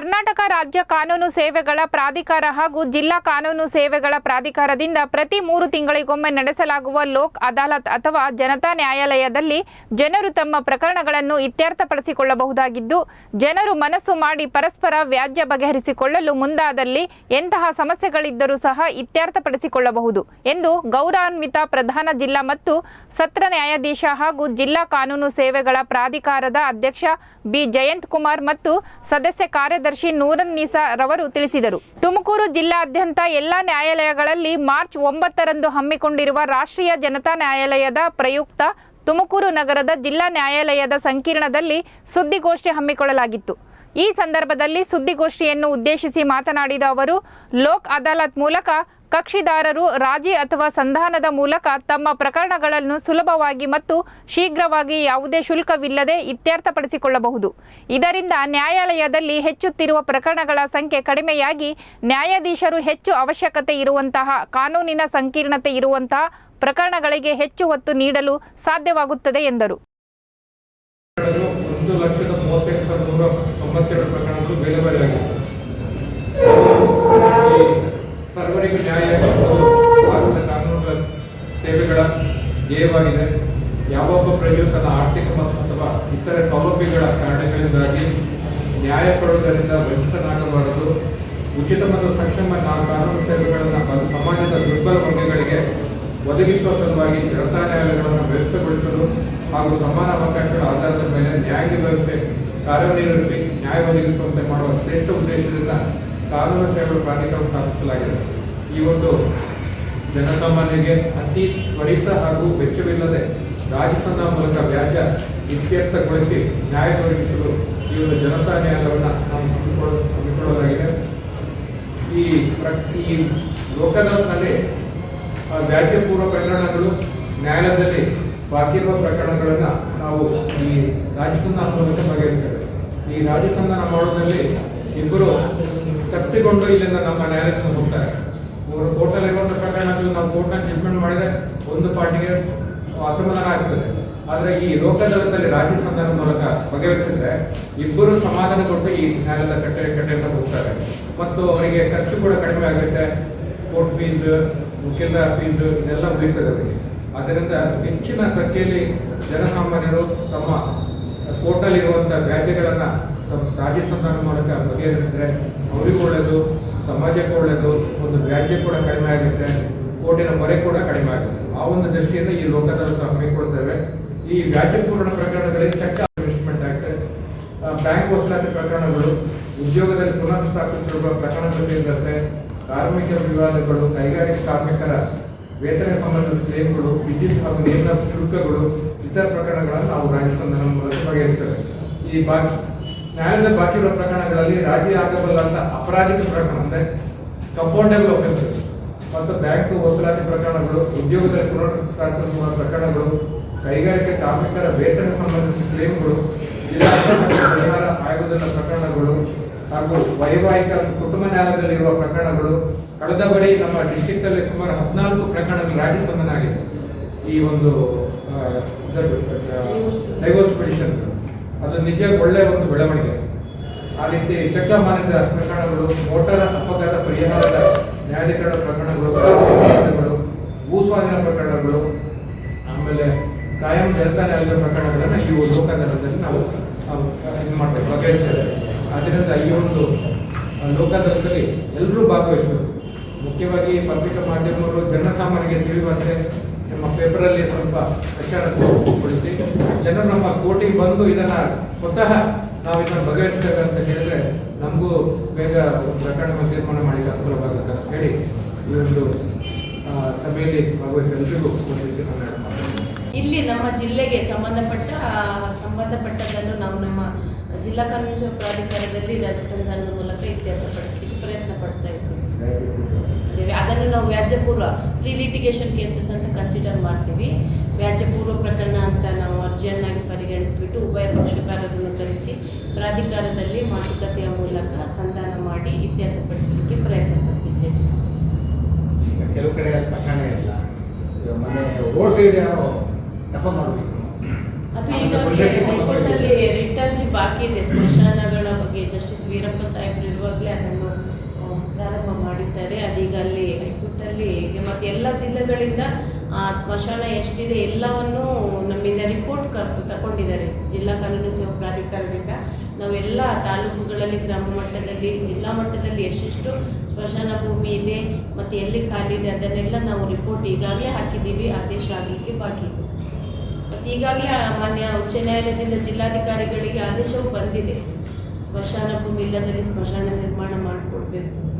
ಕರ್ನಾಟಕ ರಾಜ್ಯ ಕಾನೂನು ಸೇವೆಗಳ ಪ್ರಾಧಿಕಾರ ಹಾಗೂ ಜಿಲ್ಲಾ ಕಾನೂನು ಸೇವೆಗಳ ಪ್ರಾಧಿಕಾರದಿಂದ ಪ್ರತಿ ಮೂರು ತಿಂಗಳಿಗೊಮ್ಮೆ ನಡೆಸಲಾಗುವ ಲೋಕ್ ಅದಾಲತ್ ಅಥವಾ ಜನತಾ ನ್ಯಾಯಾಲಯದಲ್ಲಿ ಜನರು ತಮ್ಮ ಪ್ರಕರಣಗಳನ್ನು ಇತ್ಯರ್ಥಪಡಿಸಿಕೊಳ್ಳಬಹುದಾಗಿದ್ದು, ಜನರು ಮನಸ್ಸು ಮಾಡಿ ಪರಸ್ಪರ ವ್ಯಾಜ್ಯ ಬಗೆಹರಿಸಿಕೊಳ್ಳಲು ಮುಂದಾದಲ್ಲಿ ಎಂತಹ ಸಮಸ್ಯೆಗಳಿದ್ದರೂ ಸಹ ಇತ್ಯರ್ಥಪಡಿಸಿಕೊಳ್ಳಬಹುದು ಎಂದು ಗೌರವಾನ್ವಿತ ಪ್ರಧಾನ ಜಿಲ್ಲಾ ಮತ್ತು ಸತ್ರ ನ್ಯಾಯಾಧೀಶ ಹಾಗೂ ಜಿಲ್ಲಾ ಕಾನೂನು ಸೇವೆಗಳ ಪ್ರಾಧಿಕಾರದ ಅಧ್ಯಕ್ಷ ಬಿ. ಜಯಂತ್ ಕುಮಾರ್ ಮತ್ತು ಸದಸ್ಯ ಕಾರ್ಯದರ್ಶಿ ನೂರನ್ನೀಸಾ ರವರು ತಿಳಿಸಿದರು. ತುಮಕೂರು ಜಿಲ್ಲಾದ್ಯಂತ ಎಲ್ಲಾ ನ್ಯಾಯಾಲಯಗಳಲ್ಲಿ ಮಾರ್ಚ್ ಒಂಬತ್ತರಂದು ಹಮ್ಮಿಕೊಂಡಿರುವ ರಾಷ್ಟ್ರೀಯ ಜನತಾ ನ್ಯಾಯಾಲಯದ ಪ್ರಯುಕ್ತ ತುಮಕೂರು ನಗರದ ಜಿಲ್ಲಾ ನ್ಯಾಯಾಲಯದ ಸಂಕೀರ್ಣದಲ್ಲಿ ಸುದ್ದಿಗೋಷ್ಠಿ ಹಮ್ಮಿಕೊಳ್ಳಲಾಗಿತ್ತು. ಈ ಸಂದರ್ಭದಲ್ಲಿ ಸುದ್ದಿಗೋಷ್ಠಿಯನ್ನು ಉದ್ದೇಶಿಸಿ ಮಾತನಾಡಿದ ಅವರು, ಲೋಕ್ ಅದಾಲತ್ ಮೂಲಕ ಕಕ್ಷಿದಾರರು ರಾಜಿ ಅಥವಾ ಸಂಧಾನದ ಮೂಲಕ ತಮ್ಮ ಪ್ರಕರಣಗಳನ್ನು ಸುಲಭವಾಗಿ ಮತ್ತು ಶೀಘ್ರವಾಗಿ ಯಾವುದೇ ಶುಲ್ಕವಿಲ್ಲದೆ ಇತ್ಯರ್ಥಪಡಿಸಿಕೊಳ್ಳಬಹುದು. ಇದರಿಂದ ನ್ಯಾಯಾಲಯದಲ್ಲಿ ಹೆಚ್ಚುತ್ತಿರುವ ಪ್ರಕರಣಗಳ ಸಂಖ್ಯೆ ಕಡಿಮೆಯಾಗಿ ನ್ಯಾಯಾಧೀಶರು ಹೆಚ್ಚು ಅವಶ್ಯಕತೆ ಇರುವಂತಹ, ಕಾನೂನಿನ ಸಂಕೀರ್ಣತೆ ಇರುವಂತಹ ಪ್ರಕರಣಗಳಿಗೆ ಹೆಚ್ಚು ಒತ್ತು ನೀಡಲು ಸಾಧ್ಯವಾಗುತ್ತದೆ ಎಂದರು. ಸರ್ವರಿಗೂ ನ್ಯಾಯ ಭಾರತದ ಕಾನೂನುಗಳ ಸೇವೆಗಳ ಧ್ಯೇಯವಾಗಿದೆ. ಯಾವೊಬ್ಬ ಪ್ರಜೆಯು ತನ್ನ ಆರ್ಥಿಕ ಅಥವಾ ಇತರೆ ಸೌಲಭ್ಯಗಳ ಕಾರಣಗಳಿಂದಾಗಿ ನ್ಯಾಯ ಪಡೆಯುವುದರಿಂದ ವಂಚಿತನಾಗಬಾರದು. ಉಚಿತ ಮತ್ತು ಸಕ್ಷಮ ಕಾನೂನು ಸೇವೆಗಳನ್ನು ಸಮಾಜದ ದುರ್ಬಲ ವರ್ಗಗಳಿಗೆ ಒದಗಿಸುವ ಸಲುವಾಗಿ ಜನತಾ ನ್ಯಾಯಾಲಯಗಳನ್ನು ವ್ಯವಸ್ಥೆಗೊಳಿಸಲು ಹಾಗೂ ಸಮಾನ ಅವಕಾಶಗಳ ಆಧಾರದ ಮೇಲೆ ನ್ಯಾಯಾಂಗ ವ್ಯವಸ್ಥೆ ಕಾರ್ಯನಿರ್ವಹಿಸಿ ನ್ಯಾಯ ಒದಗಿಸುವಂತೆ ಮಾಡುವ ಶ್ರೇಷ್ಠ ಉದ್ದೇಶದಿಂದ ಕಾನೂನು ಸೇವೆಗಳ ಪ್ರಾಧಿಕಾರ ಸ್ಥಾಪಿಸಲಾಗಿದೆ. ಈ ಒಂದು ಜನಸಾಮಾನ್ಯರಿಗೆ ಅತಿ ತ್ವರಿತ ಹಾಗೂ ವೆಚ್ಚವಿಲ್ಲದೆ ರಾಜಸ್ಥಾನ ಮೂಲಕ ವ್ಯಾಜ್ಯ ಇತ್ಯರ್ಥಗೊಳಿಸಿ ನ್ಯಾಯ ಒದಗಿಸಲು ಈ ಒಂದು ಜನತಾ ನ್ಯಾಯಾಲಯವನ್ನು ನಾವು ಹಮ್ಮಿಕೊಳ್ಳ- ಹಮ್ಮಿಕೊಳ್ಳಲಾಗಿದೆ ಈ ಈ ಲೋಕದಾಲ್ನಲ್ಲಿ ಆ, ವ್ಯಾಜ್ಯಪೂರ್ವ ಪ್ರಕರಣಗಳು ನ್ಯಾಯಾಲಯದಲ್ಲಿ ಬಾಕಿ ಇರುವ ಪ್ರಕರಣಗಳನ್ನು ನಾವು ಈ ರಾಜಸ್ಥಾನ ಮೂಲಕ ಬಗೆಹರಿಸ್ತೇವೆ. ಈ ರಾಜಸಂಧಾನ ಮಾಡೋದ್ರಲ್ಲಿ ಇಬ್ಬರು ತಪ್ಪಿಕೊಂಡು ಇಲ್ಲಿಂದ ನಮ್ಮ ನ್ಯಾಯಾಲಯಕ್ಕೆ ಹೋಗ್ತಾರೆ. ಕೋರ್ಟಲ್ಲಿ ಇರುವಂಥ ಪ್ರಕರಣಗಳು ನಾವು ಕೋರ್ಟ್ನ ಜಜ್ಮೆಂಟ್ ಮಾಡಿದ್ರೆ ಒಂದು ಪಾರ್ಟಿಗೆ ಅಸಮಾಧಾನ ಆಗ್ತದೆ. ಆದರೆ ಈ ಲೋಕದಳದಲ್ಲಿ ರಾಜ್ಯ ಸಂಧಾನ ಮೂಲಕ ಬಗೆಹರಿಸಿದ್ರೆ ಇಬ್ಬರು ಕೊಟ್ಟು ಈ ನ್ಯಾಯಾಲಯದ ಕಟ್ಟೆ ಕಟ್ಟೆಯಿಂದ ಹೋಗ್ತಾರೆ. ಮತ್ತು ಅವರಿಗೆ ಖರ್ಚು ಕೂಡ ಕಡಿಮೆ ಆಗುತ್ತೆ. ಕೋರ್ಟ್ ಫೀಸ್ ವಕೀಲರ ಫೀಸ್ ಇದೆಲ್ಲ ಉಳಿತದೆ ಅವರಿಗೆ. ಅದರಿಂದ ಹೆಚ್ಚಿನ ಸಂಖ್ಯೆಯಲ್ಲಿ ಜನಸಾಮಾನ್ಯರು ತಮ್ಮ ಕೋರ್ಟಲ್ಲಿ ಇರುವಂಥ ವ್ಯಾಜ್ಯಗಳನ್ನು ತಮ್ಮ ರಾಜ್ಯ ಸಂಧಾನ ಮೂಲಕ ಬಗೆಹರಿಸಿದ್ರೆ ಅವರಿಗೂ ಒಳ್ಳೆಯದು ಸಮಾಜಕ್ಕೂ ಒಳ್ಳೆಯದು ಒಂದು ವ್ಯಾಜ್ಯ ಕೂಡ ಕಡಿಮೆ ಆಗುತ್ತೆ ಕೋರ್ಟಿನ ಮೊರೆ ಕೂಡ ಕಡಿಮೆ ಆಗುತ್ತೆ. ಆ ಒಂದು ದೃಷ್ಟಿಯಿಂದ ಈ ಲೋಕದಲ್ಲಿ ಹಮ್ಮಿಕೊಳ್ತೇವೆ. ಈ ವ್ಯಾಜ್ಯಪೂರ್ಣ ಪ್ರಕರಣಗಳಿಗೆ ಚಟ್ಟ ಇನ್ವೆಸ್ಟ್ಮೆಂಟ್ ಆಕ್ಟ್ ಬ್ಯಾಂಕ್ ವಸೂಲಾತಿ ಪ್ರಕರಣಗಳು, ಉದ್ಯೋಗದಲ್ಲಿ ಪುನಃ ಸ್ಥಾಪಿಸಿರುವ ಪ್ರಕರಣಗಳು ಸೇರಿದಂತೆ ಕಾರ್ಮಿಕರ ವಿವಾದಗಳು, ಕೈಗಾರಿಕಾ ಕಾರ್ಮಿಕರ ವೇತನ ಸಂಬಂಧಿತ ಕ್ಲೇಮ್ಗಳು, ವಿದ್ಯುತ್ ಹಾಗೂ ನೀರಿನ ಶುಲ್ಕಗಳು, ಇತರ ಪ್ರಕರಣಗಳನ್ನು ನಾವು ರಾಜ್ಯ ಸಂಧಾನ ಮೂಲಕ ಬಗೆಹರಿಸ್ತೇವೆ ಈ ಬಾಕಿ ನ್ಯಾಯಾಲಯದ ಬಾಕಿ ಇರುವ ಪ್ರಕರಣಗಳಲ್ಲಿ ರಾಜಿ ಆಗಬಲ್ಲಂತ ಅಪರಾಧಿಕ ಪ್ರಕರಣ ಅಂದ್ರೆ ಕಂಪೌಂಡೇಬಲ್ ಒಫೆನ್ಸಸ್ ಮತ್ತು ಬ್ಯಾಂಕ್ ವಸೂಲಾತಿ ಪ್ರಕರಣಗಳು ಉದ್ಯೋಗದಲ್ಲಿ ಪುನರ್ ಪ್ರಕರಣಗಳು ಕೈಗಾರಿಕೆ ಕಾರ್ಮಿಕರ ವೇತನ ಸಂಬಂಧಿಸಿದ ಕ್ಲೇಮ್ಗಳು ಜಿಲ್ಲಾ ಪರಿಹಾರ ಆಯೋಗದ ಪ್ರಕರಣಗಳು ಹಾಗೂ ವೈವಾಹಿಕ ಕುಟುಂಬ ನ್ಯಾಯಾಲಯದಲ್ಲಿರುವ ಪ್ರಕರಣಗಳು ಕಳೆದ ಬಳಿ ನಮ್ಮ ಡಿಸ್ಟಿಕ್ ಅಲ್ಲಿ ಸುಮಾರು ಹದಿನಾಲ್ಕು ಪ್ರಕರಣಗಳು ರಾಜ್ಯ ಸಂಬಂಧ ಆಗಿದೆ ಈ ಒಂದು ಡೈವರ್ಸ್ ಪಿಟಿಷನ್ ಅದು ನಿಜ ಒಳ್ಳೆಯ ಒಂದು ಬೆಳವಣಿಗೆ. ಆ ರೀತಿ ಚಟ್ಟಮಾನ್ಯದ ಪ್ರಕರಣಗಳು ಮೋಟಾರ್ ಅಪಘಾತ ಪರಿಹಾರದ ನ್ಯಾಯಾಧೀಕರಣ ಪ್ರಕರಣಗಳು ಪ್ರಕರಣಗಳು ಭೂಸ್ವಾಧೀನ ಪ್ರಕರಣಗಳು ಆಮೇಲೆ ಕಾಯಂ ಜನತಾ ನ್ಯಾಯಾಲಯದ ಪ್ರಕರಣಗಳನ್ನು ಈ ಲೋಕದಳದಲ್ಲಿ ನಾವು ಇದು ಮಾಡ್ತೇವೆ ಬಗೆಹರಿಸ್ತೇವೆ ಆದ್ದರಿಂದ ಈ ಒಂದು ಆ, ಎಲ್ಲರೂ ಭಾಗವಹಿಸಬೇಕು. ಮುಖ್ಯವಾಗಿ ಪತ್ರಿಕಾ ಮಾಧ್ಯಮಗಳು ಜನಸಾಮಾನ್ಯರಿಗೆ ತಿಳಿಯುವಂತೆ ನಮ್ಮ ಪೇಪರಲ್ಲಿ ಸ್ವಲ್ಪ ಪ್ರಚಾರಗೊಳಿಸಿ ಜನರು ನಮ್ಮ ಕೋಟಿಗೆ ಬಂದು ಇದನ್ನ ಸ್ವತಃ ನಾವು ಇದನ್ನು ಅಂತ ಹೇಳಿದ್ರೆ ನಮಗೂ ಬೇಗ ಒಂದು ಪ್ರಕರಣ ತೀರ್ಮಾನ ಮಾಡಿ ಅನುಕೂಲವಾಗುತ್ತೆ ಅಂತ ಹೇಳಿ ಈ ಒಂದು ಸಭೆಯಲ್ಲಿ ಭಾಗವಹಿಸಿ ಎಲ್ರಿಗೂ ಒಂದು ನಾನು ಇಲ್ಲಿ ನಮ್ಮ ಜಿಲ್ಲೆಗೆ ಸಂಬಂಧಪಟ್ಟ ಸಂಬಂಧಪಟ್ಟದನ್ನು ನಾವು ನಮ್ಮ ಜಿಲ್ಲಾ ಕಾನೂನು ಪ್ರಾಧಿಕಾರದಲ್ಲಿ ರಾಜ್ಯ ಸಂಧಾನದ ಮೂಲಕ ಇತ್ಯರ್ಥಪಡಿಸಲಿಕ್ಕೆ ಪ್ರಯತ್ನ ಪಡ್ತಾ ಇದ್ದೀವಿ. ಅದನ್ನು ನಾವು ವ್ಯಾಜ್ಯಪೂರ್ವ ಪ್ರೀ ಲಿಟಿಗೇಷನ್ ಕೇಸಸ್ ಅಂತ ಕನ್ಸಿಡರ್ ಮಾಡ್ತೀವಿ. ವ್ಯಾಜ್ಯಪೂರ್ವ ಪ್ರಕರಣ ಅಂತ ನಾವು ಅರ್ಜಿಯನ್ನಾಗಿ ಪರಿಗಣಿಸಿಬಿಟ್ಟು ಉಭಯ ಪಕ್ಷಕಾರರನ್ನು ಕರೆಸಿ ಪ್ರಾಧಿಕಾರದಲ್ಲಿ ಮಾತುಕತೆಯ ಮೂಲಕ ಸಂಧಾನ ಮಾಡಿ ಇತ್ಯರ್ಥಪಡಿಸಲಿಕ್ಕೆ ಪ್ರಯತ್ನ ಪಡ್ತಿದ್ದೇವೆ. ಕೆಲವು ಕಡೆ ಸ್ಮಶಾನ ಇಲ್ಲ. ಮನೆ ರೋಡ್ ಸೈಡ್ ಯಾರೋ ದಫ ಮಾಡಬೇಕು ಅದು ಈಗಾಗಲೇ ಹೈಕೋರ್ಟಲ್ಲಿ ರಿಟ್ ಅರ್ಜಿ ಬಾಕಿ ಇದೆ. ಸ್ಮಶಾನಗಳ ಬಗ್ಗೆ ಜಸ್ಟಿಸ್ ವೀರಪ್ಪ ಸಾಹೇಬ್ರು ಇರುವಾಗಲೇ ಅದನ್ನು ಪ್ರಾರಂಭ ಮಾಡಿದ್ದಾರೆ. ಅದೀಗ ಅಲ್ಲಿ ಹೈಕೋರ್ಟಲ್ಲಿ ಮತ್ತು ಎಲ್ಲ ಜಿಲ್ಲೆಗಳಿಂದ, ಆ, ಸ್ಮಶಾನ ಎಷ್ಟಿದೆ ಎಲ್ಲವನ್ನು ನಮ್ಮಿಂದ ರಿಪೋರ್ಟ್ ಕ, ತಗೊಂಡಿದ್ದಾರೆ. ಜಿಲ್ಲಾ ಕಾನೂನು ಸೇವಾ ಪ್ರಾಧಿಕಾರದಿಂದ ನಾವೆಲ್ಲ ತಾಲೂಕುಗಳಲ್ಲಿ, ಗ್ರಾಮ ಮಟ್ಟದಲ್ಲಿ, ಜಿಲ್ಲಾ ಮಟ್ಟದಲ್ಲಿ ಎಷ್ಟೆಷ್ಟು ಸ್ಮಶಾನ ಭೂಮಿ ಇದೆ, ಮತ್ತು ಎಲ್ಲಿ ಖಾಲಿ ಇದೆ, ಅದನ್ನೆಲ್ಲ ನಾವು ರಿಪೋರ್ಟ್ ಈಗಾಗಲೇ ಹಾಕಿದ್ದೀವಿ. ಆದೇಶ ಆಗಲಿಕ್ಕೆ ಬಾಕಿ ಮತ್ತು ಈಗಾಗಲೇ ಮಾನ್ಯ ಉಚ್ಚ ನ್ಯಾಯಾಲಯದಿಂದ ಜಿಲ್ಲಾಧಿಕಾರಿಗಳಿಗೆ ಆದೇಶವು ಬಂದಿದೆ. ಸ್ಮಶಾನ ಭೂಮಿ ಇಲ್ಲದಲ್ಲಿ ಸ್ಮಶಾನ ನಿರ್ಮಾಣ ಮಾಡಿಕೊಡ್ಬೇಕು.